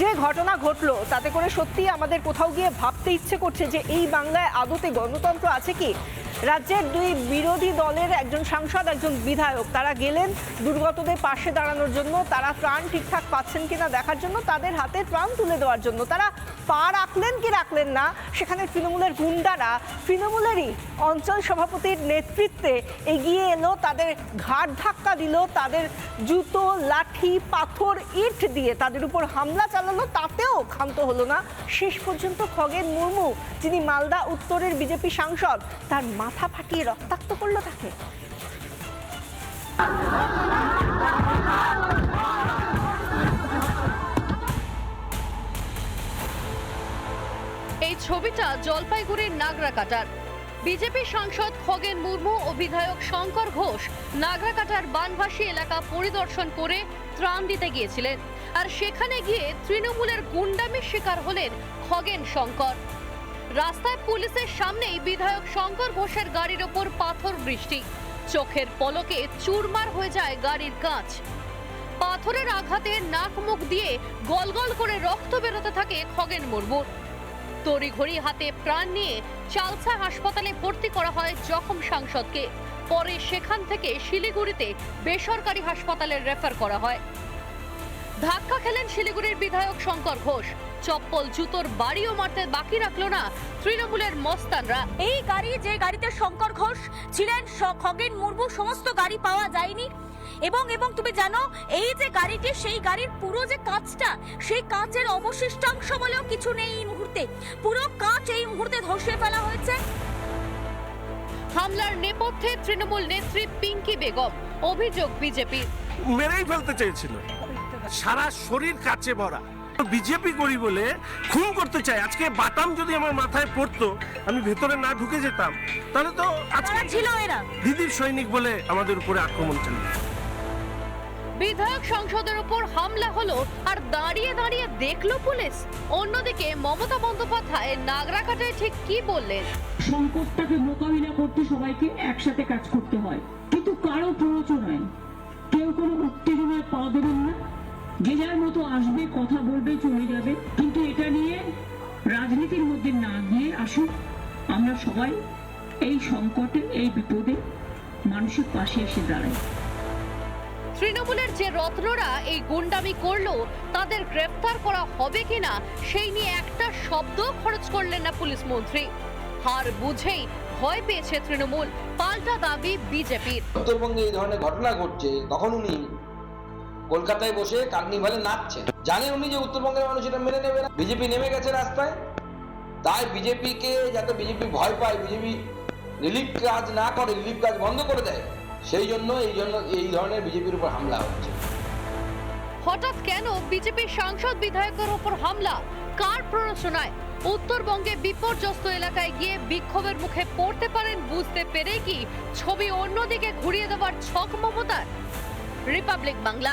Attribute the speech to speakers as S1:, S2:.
S1: যে ঘটনা ঘটলো, তাতে করে সত্যি আমাদের কোথাও গিয়ে ভাবতে ইচ্ছে করছে যে এই বাংলায় আদতে গণতন্ত্র আছে কি? রাজ্যের দুই বিরোধী দলের একজন সাংসদ, একজন বিধায়ক। তারা গেলেন দুর্গতদের পাশে দাঁড়ানোর জন্য। তারা ত্রাণ ঠিকঠাক পাচ্ছেন কিনা দেখার জন্য, তাদের হাতে ত্রাণ তুলে দেওয়ার জন্য। তারা পা রাখলেন কি রাখলেন না, সেখানে তৃণমূলের গুন্ডারা তৃণমূলেরই অঞ্চল সভাপতির নেতৃত্বে এগিয়ে এলো, তাদের ঘাট ধাক্কা দিল, তাদের জুতো, লাঠি, পাথর, ইট দিয়ে তাদের উপর হামলা চালালো। তাতেও ক্ষান্ত হলো না। শেষ পর্যন্ত খগেন মুর্মু, যিনি মালদা উত্তরের বিজেপি সাংসদ, তার মাথা ফাটিয়ে রক্তাক্ত করল তাকে।
S2: এই ছবিটা জলপাইগুড়ির নাগরাকাটার বিজেপি সাংসদ খগেন মুর্মু ও বিধায়ক শঙ্কর ঘোষ নাগরাকাটার বানভাসী এলাকা পরিদর্শন করে ত্রাণ দিতে গিয়েছিলেন। আর সেখানে গিয়ে তৃণমূলের গুন্ডামির শিকার হলেন খগেন শঙ্কর। রাস্তায় পুলিশের সামনেই বিধায়ক শঙ্কর ঘোষের গাড়ির ওপর পাথর বৃষ্টি। চোখের পলকে চুরমার হয়ে যায় গাড়ির কাঁচ। পাথরের আঘাতে নাক মুখ দিয়ে গলগল করে রক্ত বেরোতে থাকে খগেন মুর্মুর তড়িঘড়ি হাতে প্রাণ নিয়ে চালসা হাসপাতালে ভর্তি করা হয় জখম সাংসদকে। পরে সেখান থেকে শিলিগুড়িতে বেসরকারি হাসপাতালে রেফার করা হয়। ধাক্কা খেলেন শিলিগুড়ির বিধায়ক শঙ্কর ঘোষ। চপ্পল জুতোর বাড়িও মারতে বাকি রাখল না তৃণমূলের মস্তানরা।
S3: এই গাড়ি যে গাড়িতে শঙ্কর ঘোষ ছিলেন খগেন মুর্মু সমস্ত গাড়ি পাওয়া যায়নি। এবং এবং তুমি জানো এই যে গাড়িটি সেই গাড়ির পুরো যে কাঁচটা সেই কাঁচের অবশিষ্টাংশ বলেও কিছু নেই এই মুহূর্তে। পুরো কাঁচ এই মুহূর্তে ধসিয়ে ফেলা হয়েছে।
S2: হামলার নেপথ্যে তৃণমূল নেত্রী পিঙ্কি বেগম অভিযোগ বিজেপির।
S4: মেরেই ফেলতে চেয়েছিল। সারা শরীর কাছে ভরা। বিজেপি করি বলে খুন করতে চাই আজকে বাটাম যদি আমার মাথায় পড়তো আমি ভেতরে না ঢুকে যেতাম। তাহলে তো আজকে
S3: ছিল এরা।
S4: দিদির সৈনিক বলে আমাদের উপরে আক্রমণ চালিয়ে
S2: বিধায়ক সংসদের উপর হামলা হলো আর দাঁড়িয়ে দাঁড়িয়ে দেখল পুলিশ। অন্যদিকে মমতা বন্দ্যোপাধ্যায় নাগরাকাটায় ঠিক কি বললেন?
S5: সংকটটাকে মোকাবিলা করতে সবাইকে একসাথে কাজ করতে হয়। কিন্তু কারও প্ররোচনায় কেউ কোনো উত্তেজনায় পা দেবেন না। যে যার মতো আসবে কথা বলবে চলে যাবে। কিন্তু এটা নিয়ে রাজনীতির মধ্যে না গিয়ে আসুন আমরা সবাই এই সংকটে এই বিপদে মানুষের পাশে এসে দাঁড়াই।
S2: তৃণমূলের যে রত্নরা এই গুন্ডামি করল তাদের গ্রেফতার করা হবে কিনা সেই নিয়ে একটা শব্দ খরচ করলেন না পুলিশ মন্ত্রী। হার বুঝেই ভয় পেয়েছে তৃণমূল পাল্টা দাবি বিজেপির।
S6: উত্তরবঙ্গে এই ধরনের ঘটনা ঘটছে তখন উনি কলকাতায় বসে কার্নিভালে নাচছেন জানেন উনি যে উত্তরবঙ্গের মানুষ এটা মেনে নেবে না? বিজেপি নেমে গেছে রাস্তায়। তাই বিজেপিকে যাতে বিজেপি ভয় পায়, বিজেপি রিলিফ কাজ না করে রিলিফ কাজ বন্ধ করে দেয়, সেই জন্য, এই জন্য এই ধরনের বিজেপির উপর হামলা হচ্ছে।
S2: হঠাৎ কেন বিজেপির সাংসদ বিধায়কের উপর হামলা? কার প্ররোচনায়? উত্তরবঙ্গে বিপর্যস্ত এলাকায় গিয়ে বিক্ষোভের মুখে পড়তে পারেন বুঝতে পেরে কি? ছবি অন্যদিকে ঘুরিয়ে দেওয়ার ছক মমতার? রিপাবলিক বাংলা।